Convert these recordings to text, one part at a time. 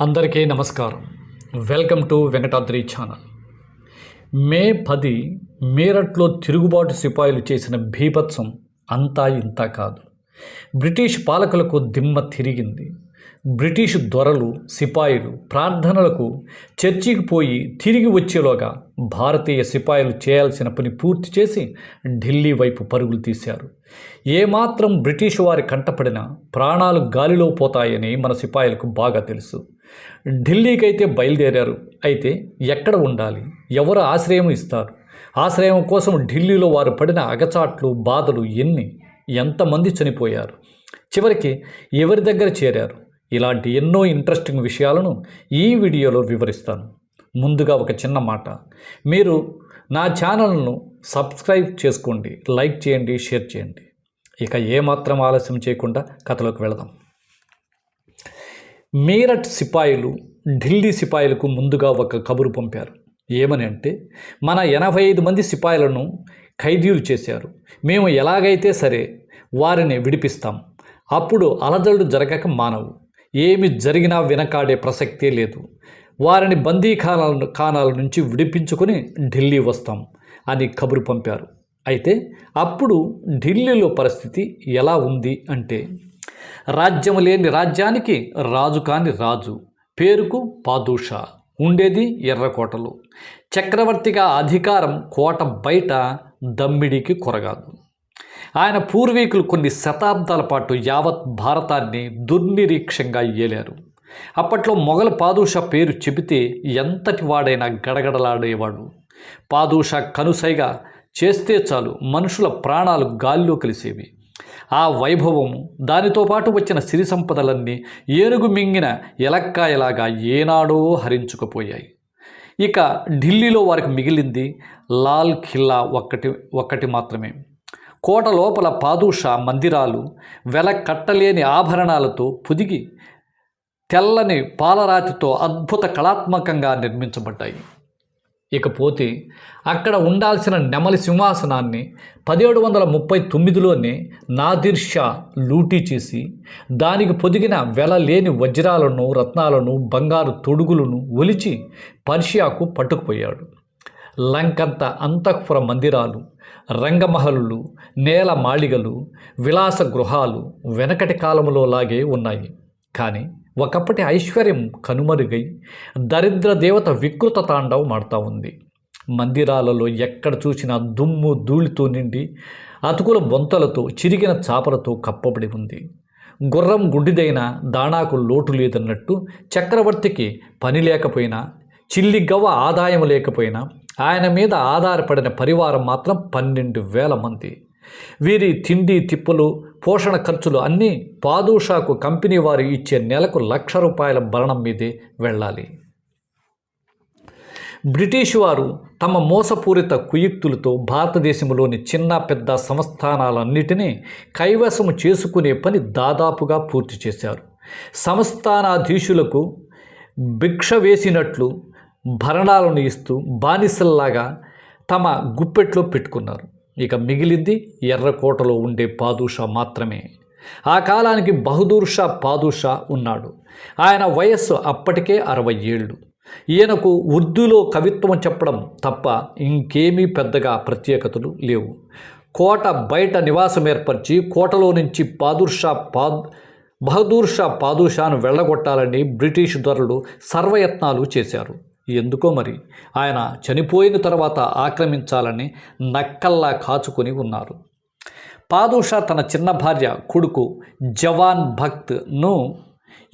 అందరికీ నమస్కారం. Welcome to Venkatadri channel May పది మీరట్లో తిరుగుబాటు సిపాయిలు చేసిన భీభత్సం అంతా ఇంత కాదు. బ్రిటిష్ పాలకులకు దిమ్మ తిరిగింది. బ్రిటిష్ దొరలు సిపాయిలు ప్రార్థనలకు చర్చికి పోయి తిరిగి వచ్చేలోగా భారతీయ సిపాయిలు చేయాల్సిన పని పూర్తి చేసి ఢిల్లీ వైపు పరుగులు తీశారు. ఏమాత్రం బ్రిటిష్ వారి కంటపడినా ప్రాణాలు గాలిలో పోతాయని మన సిపాయిలకు బాగా తెలుసు. ఢిల్లీకైతే బయలుదేరారు. అయితే ఎక్కడ ఉండాలి? ఎవరు ఆశ్రయం ఇస్తారు? ఆశ్రయం కోసం ఢిల్లీలో వారు పడిన అగచాట్లు బాధలు ఎన్ని? ఎంతమంది చనిపోయారు? చివరికి ఎవరి దగ్గర చేరారు? ఇలాంటి ఎన్నో ఇంట్రెస్టింగ్ విషయాలను ఈ వీడియోలో వివరిస్తాను. ముందుగా ఒక చిన్న మాట. మీరు నా ఛానల్ను సబ్స్క్రైబ్ చేసుకోండి లైక్ చేయండి షేర్ చేయండి. ఇక ఏమాత్రం ఆలస్యం చేయకుండా కథలోకి వెళదాం. మీరట్ సిపాయిలు ఢిల్లీ సిపాయిలకు ముందుగా ఒక కబురు పంపారు. ఏమని అంటే మన ఎనభై ఐదు మంది సిపాయిలను ఖైదీలు చేశారు. మేము ఎలాగైతే సరే వారిని విడిపిస్తాం. అప్పుడు అలజడులు జరగక మానవు. ఏమి జరిగినా వెనకాడే ప్రసక్తే లేదు. వారిని బందీఖానాల ఖానాల నుంచి విడిపించుకొని ఢిల్లీ వస్తాం అని కబురు పంపారు. అయితే అప్పుడు ఢిల్లీలో పరిస్థితి ఎలా ఉంది అంటే రాజ్యం లేని రాజ్యానికి రాజు కాని రాజు పేరుకు పాదూషా ఉండేది ఎర్రకోటలు. చక్రవర్తిగా అధికారం కోట బయట దమ్మిడికి కొరగాదు. ఆయన పూర్వీకులు కొన్ని శతాబ్దాల పాటు యావత్ భారతాన్ని దుర్నిరీక్షంగా ఏలారు. అప్పట్లో మొఘల్ పాదూషా పేరు చెబితే ఎంతటి వాడైనా గడగడలాడేవాడు. పాదూషా కనుసైగా చేస్తే చాలు మనుషుల ప్రాణాలు గాలిలో కలిసేవి. ఆ వైభవము దానితో పాటు వచ్చిన సిరి సంపదలన్నీ ఏనుగు మింగిన ఎలక్కాయలాగా ఏనాడో హరించుకుపోయాయి. ఇక ఢిల్లీలో వారికి మిగిలింది లాల్ ఖిల్లా ఒక్కటి ఒక్కటి మాత్రమే. కోట లోపల పాదూష మందిరాలు వెల కట్టలేని ఆభరణాలతో పుదిగి తెల్లని పాలరాతితో అద్భుత కళాత్మకంగా నిర్మించబడ్డాయి. ఇకపోతే అక్కడ ఉండాల్సిన నెమలి సింహాసనాన్ని పదిహేడు వందల ముప్పై తొమ్మిదిలోనే నాదిర్ షా లూటీ చేసి దానికి పొదిగిన వెల లేని వజ్రాలను రత్నాలను బంగారు తొడుగులను ఒలిచి పర్షియాకు పట్టుకుపోయాడు. లంకంత అంతఃపుర మందిరాలు రంగమహలులు నేల మాళిగలు విలాస గృహాలు వెనకటి కాలంలో లాగే ఉన్నాయి. కానీ ఒకప్పటి ఐశ్వర్యం కనుమరుగై దరిద్ర దేవత వికృత తాండవం ఆడుతూ ఉంది. మందిరాలలో ఎక్కడ చూసినా దుమ్ము ధూళితో నిండి అతుకుల బొంతలతో చిరిగిన చాపలతో కప్పబడి ఉంది. గుర్రం గుడ్డిదైన దాణాకు లోటు లేదన్నట్టు చక్రవర్తికి పని లేకపోయినా చిల్లి గవ్వ ఆదాయం లేకపోయినా ఆయన మీద ఆధారపడిన పరివారం మాత్రం పన్నెండు వేల మంది. వీరి తిండి తిప్పలు పోషణ ఖర్చులు అన్నీ పాదూషాకు కంపెనీ వారు ఇచ్చే నెలకు లక్ష రూపాయల భరణం మీదే వెళ్ళాలి. బ్రిటిష్ వారు తమ మోసపూరిత కుయుక్తులతో భారతదేశంలోని చిన్న పెద్ద సంస్థానాలన్నిటినీ కైవసము చేసుకునే పని దాదాపుగా పూర్తి చేశారు. సంస్థానాధీశులకు భిక్ష వేసినట్లు భరణాలను ఇస్తూ బానిసల్లాగా తమ గుప్పెట్లో పెట్టుకున్నారు. ఇక మిగిలింది ఎర్రకోటలో ఉండే పాదుషా మాత్రమే. ఆ కాలానికి బహదూర్ షా పాదుషా ఉన్నాడు. ఆయన వయస్సు అప్పటికే అరవై ఏళ్ళు. ఈయనకు ఉర్దూలో కవిత్వం చెప్పడం తప్ప ఇంకేమీ పెద్దగా ప్రత్యేకతలు లేవు. కోట బయట నివాసం ఏర్పరిచి కోటలో నుంచి పాదుర్షా పా పాద్ బహదూర్ షా వెళ్ళగొట్టాలని బ్రిటిష్ దొరలు సర్వయత్నాలు చేశారు. ఎందుకో మరి? ఆయన చనిపోయిన తర్వాత ఆక్రమించాలని నక్కల్లా కాచుకొని ఉన్నారు. పాదూషా తన చిన్న భార్య కొడుకు జవాన్ భక్త్ను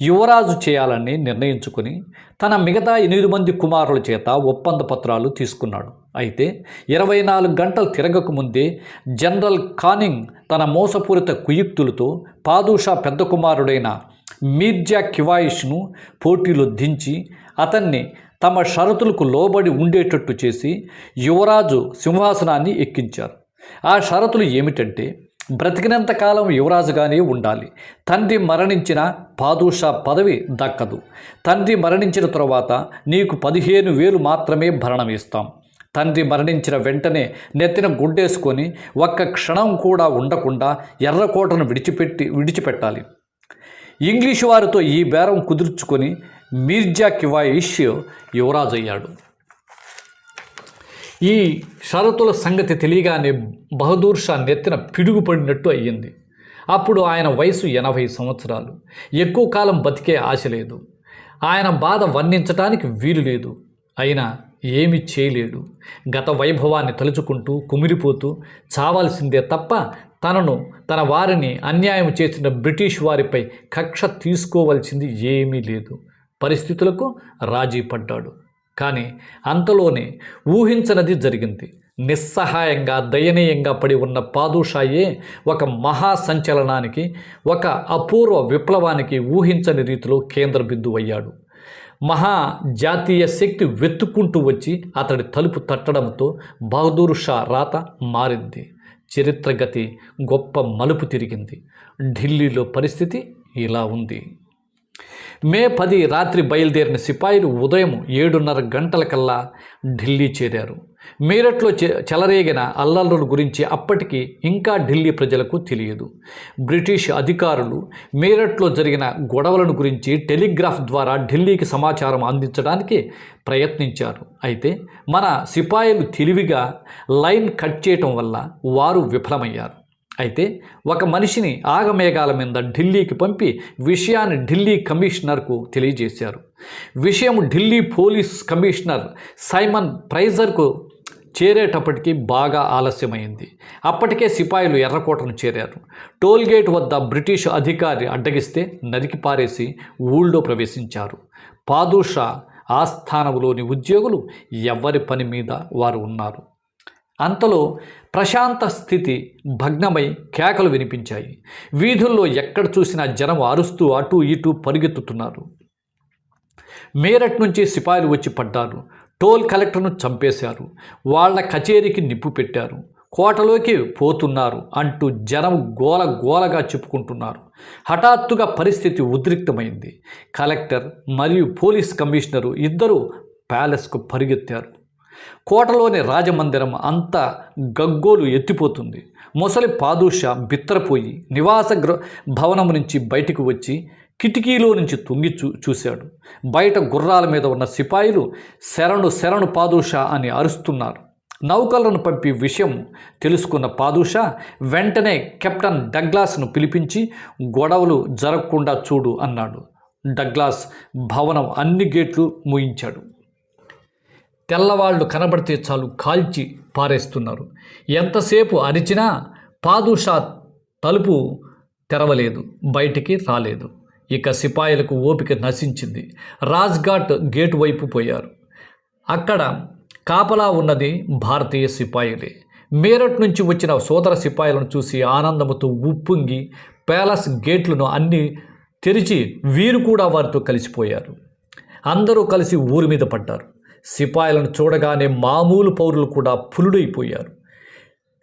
యువరాజు చేయాలని నిర్ణయించుకుని తన మిగతా ఎనిమిది మంది కుమారుల చేత ఒప్పంద పత్రాలు తీసుకున్నాడు. అయితే ఇరవై నాలుగు గంటలు తిరగక ముందే జనరల్ కానింగ్ తన మోసపూరిత కుయుక్తులతో పాదూషా పెద్ద కుమారుడైన మీర్జా కివాయిష్ను పోటీలో దించి అతన్ని తమ షరతులకు లోబడి ఉండేటట్టు చేసి యువరాజు సింహాసనాన్ని ఎక్కించారు. ఆ షరతులు ఏమిటంటే బ్రతికినంత కాలం యువరాజుగానే ఉండాలి. తండ్రి మరణించిన పాదూషా పదవి దక్కదు. తండ్రి మరణించిన తరువాత నీకు పదిహేను వేలు మాత్రమే భరణం ఇస్తాం. తండ్రి మరణించిన వెంటనే నెత్తిన గుడ్డేసుకొని ఒక్క క్షణం కూడా ఉండకుండా ఎర్రకోటను విడిచిపెట్టి విడిచిపెట్టాలి. ఇంగ్లీషు వారితో ఈ బేరం కుదుర్చుకొని మీర్జా కివాయిష్ యువరాజు అయ్యాడు ఈ షరతుల సంగతి తెలియగానే బహదూర్ షా నెత్తిన పిడుగుపడినట్టు అయ్యింది. అప్పుడు ఆయన వయసు ఎనభై సంవత్సరాలు. ఎక్కువ కాలం బతికే ఆశ లేదు. ఆయన బాధ వర్ణించటానికి వీలు లేదు. అయినా ఏమి చేయలేడు. గత వైభవాన్ని తలుచుకుంటూ కుమిరిపోతూ చావాల్సిందే తప్ప తనను తన వారిని అన్యాయం చేసిన బ్రిటిష్ వారిపై కక్ష తీసుకోవాల్సింది ఏమీ లేదు. పరిస్థితులకు రాజీ పడ్డాడు. కానీ అంతలోనే ఊహించనది జరిగింది. నిస్సహాయంగా దయనీయంగా పడి ఉన్న పాదుషాయే ఒక మహా సంచలనానికి ఒక అపూర్వ విప్లవానికి ఊహించని రీతిలో కేంద్ర బిందువు అయ్యాడు మహా జాతీయ శక్తి వెతుక్కుంటూ వచ్చి అతడి తలుపు తట్టడంతో బహదూర్ షా రాత మారింది. చరిత్ర గతి గొప్ప మలుపు తిరిగింది. ఢిల్లీలో పరిస్థితి ఇలా ఉంది. మే పది రాత్రి బయలుదేరిన సిపాయిలు ఉదయం ఏడున్నర గంటలకల్లా ఢిల్లీ చేరారు. మీరట్లో చెలరేగిన అల్లర్ల గురించి అప్పటికి ఇంకా ఢిల్లీ ప్రజలకు తెలియదు. బ్రిటిష్ అధికారులు మీరట్లో జరిగిన గొడవలను గురించి టెలిగ్రాఫ్ ద్వారా ఢిల్లీకి సమాచారం అందించడానికి ప్రయత్నించారు. అయితే మన సిపాయిలు తెలివిగా లైన్ కట్ చేయటం వల్ల వారు విఫలమయ్యారు. అయితే ఒక మనిషిని ఆగమేఘాల మీద ఢిల్లీకి పంపి విషయాన్ని ఢిల్లీ కమిషనర్కు తెలియజేశారు. విషయం ఢిల్లీ పోలీస్ కమిషనర్ సైమన్ ప్రైజర్కు చేరేటప్పటికి బాగా ఆలస్యమైంది. అప్పటికే సిపాయిలు ఎర్రకోటను చేరారు. టోల్గేట్ వద్ద బ్రిటిష్ అధికారి అడ్డగిస్తే నరికి పారేసి ఊళ్ళో ప్రవేశించారు. పాదుషా ఆస్థానంలోని ఉద్యోగులు ఎవరి పని మీద వారు ఉన్నారు. అంతలో ప్రశాంత స్థితి భగ్నమై కేకలు వినిపించాయి. వీధుల్లో ఎక్కడ చూసినా జనం అరుస్తూ అటూ ఇటూ పరిగెత్తుతున్నారు. మేరట్ నుంచి సిపాయిలు వచ్చి పడ్డారు. టోల్ కలెక్టర్ను చంపేశారు. వాళ్ళ కచేరీకి నిప్పు పెట్టారు. కోటలోకి పోతున్నారు అంటూ జనం గోల గోలగా చెప్పుకుంటున్నారు. హఠాత్తుగా పరిస్థితి ఉద్రిక్తమైంది. కలెక్టర్ మరియు పోలీస్ కమిషనరు ఇద్దరూ ప్యాలెస్కు పరిగెత్తారు. కోటలోని రాజమందిరం అంతా గగ్గోలు ఎత్తిపోతుంది. ముసలి పాదుషా బిత్తరపోయి నివాస గృ భవనం నుంచి బయటికి వచ్చి కిటికీలో నుంచి తొంగి చూ చూశాడు. బయట గుర్రాల మీద ఉన్న సిపాయిలు శరణు శరణు పాదుషా అని అరుస్తున్నారు. నౌకలను పంపి విషయం తెలుసుకున్న పాదుషా వెంటనే కెప్టెన్ డగ్లాస్ను పిలిపించి గొడవలు జరగకుండా చూడు అన్నాడు. డగ్లాస్ భవనం అన్ని గేట్లు మూయించాడు. తెల్లవాళ్ళు కనబడితే చాలు కాల్చి పారేస్తున్నారు. ఎంతసేపు అరిచినా పాదుషా తలుపు తెరవలేదు బయటికి రాలేదు. ఇక సిపాయిలకు ఓపిక నశించింది. రాజ్ఘాట్ గేటు వైపు పోయారు. అక్కడ కాపలా ఉన్నది భారతీయ సిపాయిలే. మేరట్ నుంచి వచ్చిన సోదర సిపాయిలను చూసి ఆనందముతో ఉప్పొంగి ప్యాలెస్ గేట్లను అన్నీ తెరిచి వీరు కూడా వారితో కలిసిపోయారు. అందరూ కలిసి ఊరి మీద పడ్డారు. సిపాయిలను చూడగానే మామూలు పౌరులు కూడా పులుడైపోయారు.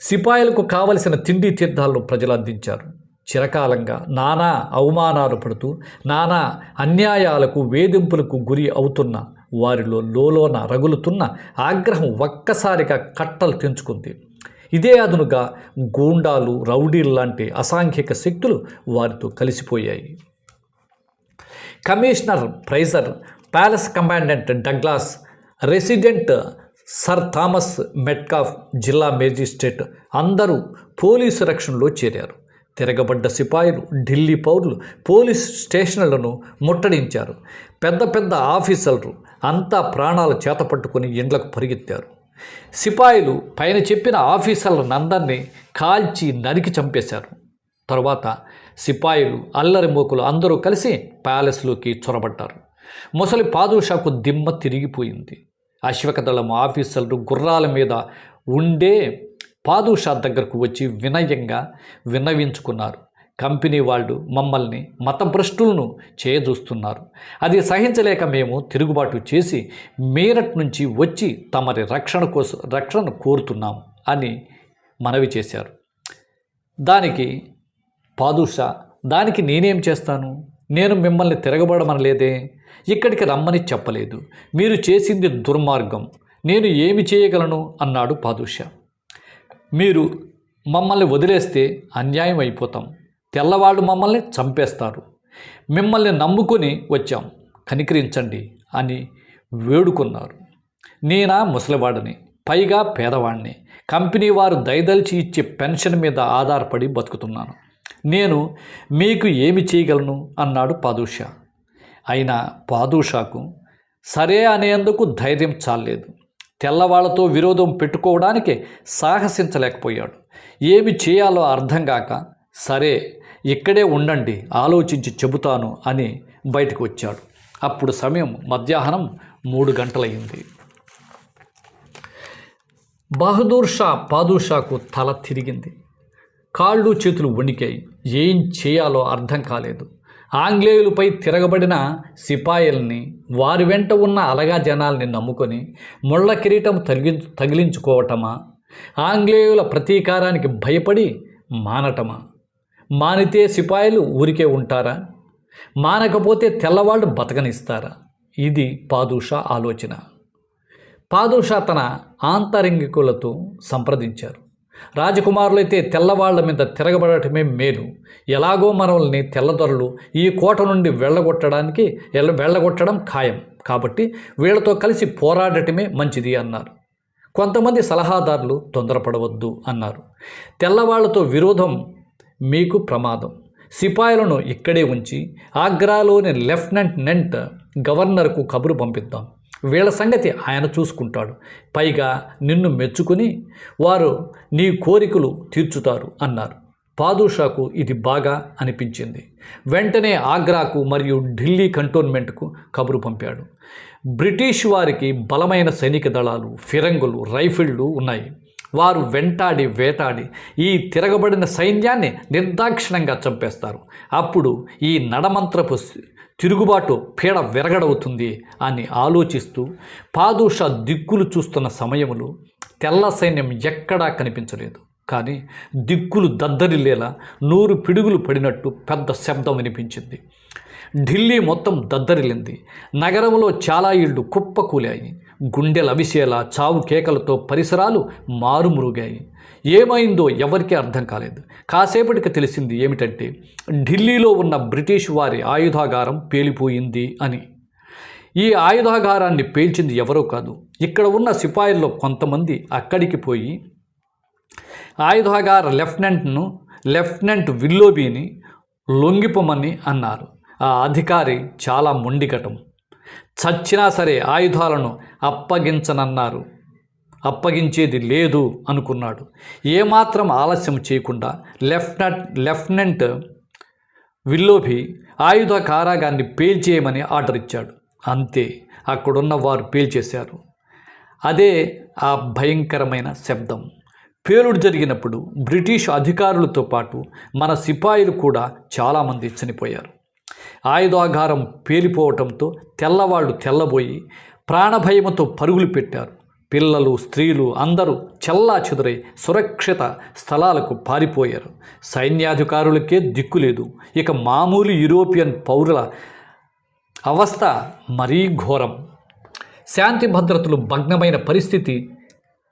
సిపాయిలకు కావలసిన తిండి తీర్థాలను ప్రజలు అందించారు. చిరకాలంగా నానా అవమానాలు పడుతూ నానా అన్యాయాలకు వేధింపులకు గురి అవుతున్న వారిలో లోలోన రగులుతున్న ఆగ్రహం ఒక్కసారిగా కట్టలు తెంచుకుంది. ఇదే అదునుగా గూండాలు రౌడీలు లాంటి అసాంఘిక శక్తులు వారితో కలిసిపోయాయి. Commissioner Fraser palace commandant Douglas resident sir Thomas Metcalfe జిల్లా మేజిస్ట్రేట్ అందరూ పోలీసు రక్షణలో చేరారు. తిరగబడ్డ సిపాయిలు ఢిల్లీ పౌరులు పోలీస్ స్టేషన్లను ముట్టడించారు. పెద్ద పెద్ద ఆఫీసర్లు అంతా ప్రాణాలు చేతపట్టుకుని ఇండ్లకు పరిగెత్తారు. సిపాయిలు పైన చెప్పిన ఆఫీసర్లను అందరినీ కాల్చి నరికి చంపేశారు. తరువాత సిపాయిలు అల్లరి మోకులు అందరూ కలిసి ప్యాలెస్లోకి చొరబడ్డారు. ముసలి పాదుషాకు దిమ్మ తిరిగిపోయింది. అశ్వకదళం ఆఫీసర్లు గుర్రాల మీద ఉండే పాదుషా దగ్గరకు వచ్చి వినయంగా విన్నవించుకున్నారు. కంపెనీ వాళ్ళు మమ్మల్ని మతభ్రష్టులను చేయజూస్తున్నారు అది సహించలేక మేము తిరుగుబాటు చేసి మీరట్ నుంచి వచ్చి తమరి రక్షణ కోసం రక్షణ కోరుతున్నాం అని మనవి చేశారు. దానికి పాదుషా దానికి నేనేం చేస్తాను? నేను మిమ్మల్ని తిరగబడమనలేదే? ఇక్కడికి రమ్మని చెప్పలేదు. మీరు చేసింది దుర్మార్గం. నేను ఏమి చేయగలను? అన్నాడు పాదుష మీరు మమ్మల్ని వదిలేస్తే అన్యాయం అయిపోతాం. తెల్లవాళ్ళు మమ్మల్ని చంపేస్తారు. మిమ్మల్ని నమ్ముకొని వచ్చాం. కనికరించండి అని వేడుకున్నారు. నేనా ముసలివాడిని? పైగా పేదవాడిని కంపెనీ వారు దయదలిచి ఇచ్చే పెన్షన్ మీద ఆధారపడి బతుకుతున్నాను. నేను మీకు ఏమి చేయగలను? అన్నాడు పాదుషా అయినా పాదూషాకు సరే అనేందుకు ధైర్యం చాలేదు తెల్లవాళ్ళతో విరోధం పెట్టుకోవడానికి సాహసించలేకపోయాడు. ఏమి చేయాలో అర్థం కాక సరే ఇక్కడే ఉండండి ఆలోచించి చెబుతాను అని బయటకు వచ్చాడు. అప్పుడు సమయం మధ్యాహ్నం మూడు గంటలయ్యింది. బహదూర్ షా పాదూషాకు తల తిరిగింది. కాళ్ళు చేతులు వణికాయి. ఏం చేయాలో అర్థం కాలేదు. ఆంగ్లేయులపై తిరగబడిన సిపాయిల్ని వారి వెంట ఉన్న అలగా జనాల్ని నమ్ముకొని ముళ్ళ కిరీటం తగిలి తగిలించుకోవటమా? ఆంగ్లేయుల ప్రతీకారానికి భయపడి మానటమా? మానితే సిపాయిలు ఊరికే ఉంటారా? మానకపోతే తెల్లవాళ్ళు బతకనిస్తారా? ఇది పాదుషా ఆలోచన. పాదుషా తన ఆంతరంగికులతో సంప్రదించారు. రాజకుమారులైతే తెల్లవాళ్ళ మీద తిరగబడటమే మేలు. ఎలాగో మనల్ని తెల్లదొరలు ఈ కోట నుండి వెళ్ళగొట్టడానికి వెళ్ళగొట్టడం ఖాయం. కాబట్టి వీళ్ళతో కలిసి పోరాడటమే మంచిది అన్నారు. కొంతమంది సలహాదారులు తొందరపడవద్దు అన్నారు. తెల్లవాళ్ళతో విరోధం మీకు ప్రమాదం. సిపాయిలను ఇక్కడే ఉంచి ఆగ్రాలోని లెఫ్టినెంట్ నెంట్ గవర్నర్కు కబురు పంపిద్దాం. వీళ్ళ సంగతి ఆయన చూసుకుంటాడు. పైగా నిన్ను మెచ్చుకుని వారు నీ కోరికలు తీర్చుతారు అన్నారు. పాదూషాకు ఇది బాగా అనిపించింది. వెంటనే ఆగ్రాకు మరియు ఢిల్లీ కంటోన్మెంట్కు కబురు పంపాడు. బ్రిటిష్ వారికి బలమైన సైనిక దళాలు ఫిరంగులు రైఫిళ్ళు ఉన్నాయి. వారు వెంటాడి వేటాడి ఈ తిరగబడిన సైన్యాన్ని నిర్దాక్షిణంగా చంపేస్తారు. అప్పుడు ఈ నడమంత్రపు తిరుగుబాటు పీడ విరగడవుతుంది అని ఆలోచిస్తూ పాదూష దిక్కులు చూస్తున్న సమయంలో తెల్ల సైన్యం ఎక్కడా కనిపించలేదు. కానీ దిక్కులు దద్దరిల్లేలా నూరు పిడుగులు పడినట్టు పెద్ద శబ్దం వినిపించింది. ఢిల్లీ మొత్తం దద్దరిల్లింది. నగరంలో చాలా ఇళ్ళు కుప్పకూలాయి. గుండెలు అవిసేలా చావు కేకలతో పరిసరాలు మారుమురుగాయి. ఏమైందో ఎవరికీ అర్థం కాలేదు. కాసేపటికి తెలిసింది ఏమిటంటే ఢిల్లీలో ఉన్న బ్రిటిష్ వారి ఆయుధాగారం పేలిపోయింది అని. ఈ ఆయుధాగారాన్ని పేల్చింది ఎవరో కాదు. ఇక్కడ ఉన్న సిపాయిల్లో కొంతమంది అక్కడికి పోయి ఆయుధాగార లెఫ్టినెంట్ను లెఫ్టినెంట్ విల్లోబీని లొంగిపోమని అన్నారు. ఆ అధికారి చాలా మొండిగటం చచ్చినా సరే ఆయుధాలను అప్పగించనన్నారు. అప్పగించేది లేదు అనుకున్నాడు. ఏమాత్రం ఆలస్యం చేయకుండా లెఫ్టినెంట్ లెఫ్టినెంట్ విల్లోభి ఆయుధ కారాగాన్ని పేల్చేయమని ఆర్డర్ ఇచ్చాడు. అంతే అక్కడున్న వారు పేల్చేశారు. అదే ఆ భయంకరమైన శబ్దం. పేలుడు జరిగినప్పుడు బ్రిటిష్ అధికారులతో పాటు మన సిపాయిలు కూడా చాలామంది చనిపోయారు. ఆయుధాగారం పేలిపోవటంతో తెల్లవాళ్ళు తెల్లబోయి ప్రాణభయముతో పరుగులు పెట్టారు. పిల్లలు స్త్రీలు అందరూ చల్లా చెదురై సురక్షిత స్థలాలకు పారిపోయారు. సైన్యాధికారులకే దిక్కు లేదు. ఇక మామూలు యూరోపియన్ పౌరుల అవస్థ మరీ ఘోరం. శాంతి భద్రతలు భగ్నమైన పరిస్థితి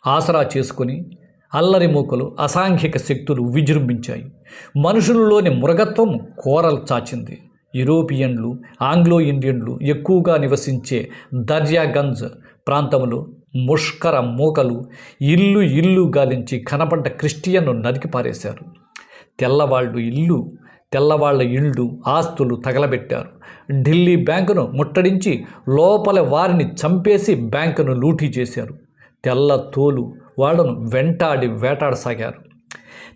ఆసరా చేసుకుని అల్లరి మూకలు అసాంఘిక శక్తులు విజృంభించాయి. మనుషులలోని మృగత్వం కోరలు చాచింది. యూరోపియన్లు ఆంగ్లో ఇండియన్లు ఎక్కువగా నివసించే దర్యాగంజ్ ప్రాంతంలో ముష్కర మూకలు ఇల్లు ఇల్లు గాలించి కనపడ్డ క్రిస్టియన్ను నరికి పారేశారు. తెల్లవాళ్ళు ఇల్లు తెల్లవాళ్ళ ఇళ్ళు ఆస్తులు తగలబెట్టారు. ఢిల్లీ బ్యాంకును ముట్టడించి లోపల వారిని చంపేసి బ్యాంకును లూటీ చేశారు. తెల్ల తోలు వాళ్ళను వెంటాడి వేటాడసాగారు.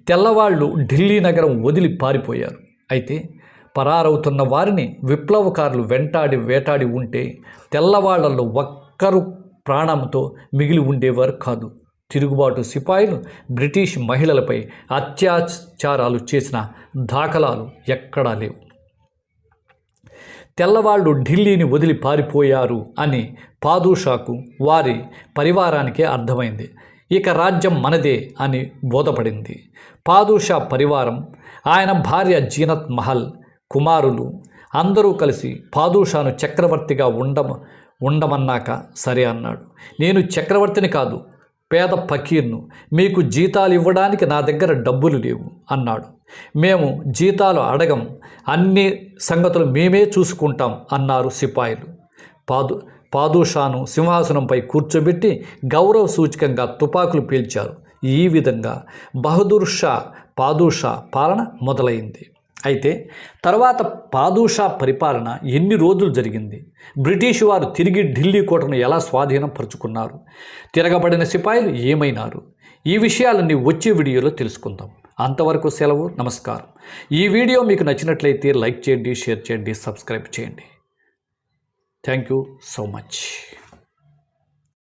తెల్లవాళ్ళు ఢిల్లీ నగరం వదిలి పారిపోయారు. అయితే పరారవుతున్న వారిని విప్లవకారులు వెంటాడి వేటాడి ఉంటే తెల్లవాళ్ళలో ఒక్కరు ప్రాణంతో మిగిలి ఉండేవారు కాదు. తిరుగుబాటు సిపాయిలు బ్రిటిష్ మహిళలపై అత్యాచారాలు చేసిన దాఖలాలు ఎక్కడా లేవు. తెల్లవాళ్ళు ఢిల్లీని వదిలి పారిపోయారు అని పాదూషాకు వారి పరివారానికే అర్థమైంది. ఇక రాజ్యం మనదే అని బోధపడింది. పాదూషా పరివారం ఆయన భార్య జీనత్ మహల్ కుమారులు అందరూ కలిసి పాదూషాను చక్రవర్తిగా ఉండ ఉండమన్నాక సరే అన్నాడు. నేను చక్రవర్తిని కాదు పేద ఫకీర్ను. మీకు జీతాలు ఇవ్వడానికి నా దగ్గర డబ్బులు లేవు అన్నాడు. మేము జీతాలు అడగం అన్ని సంగతులు మేమే చూసుకుంటాం అన్నారు సిపాయిలు. పాదు పాదుషాను సింహాసనంపై కూర్చోబెట్టి గౌరవ సూచకంగా తుపాకులు పీల్చారు. ఈ విధంగా బహదూర్ షా పాదుషా పాలన మొదలైంది. అయితే తర్వాత పాదుషా పరిపాలన ఎన్ని రోజులు జరిగింది? బ్రిటిష్ వారు తిరిగి ఢిల్లీ కోటను ఎలా స్వాధీనం పరుచుకున్నారు? తిరగబడిన సిపాయిలు ఏమైనారు? ఈ విషయాలన్నీ వచ్చే వీడియోలో తెలుసుకుందాం. అంతవరకు సెలవు నమస్కారం. ఈ వీడియో మీకు నచ్చినట్లయితే లైక్ చేయండి షేర్ చేయండి సబ్స్క్రైబ్ చేయండి. Thank you so much.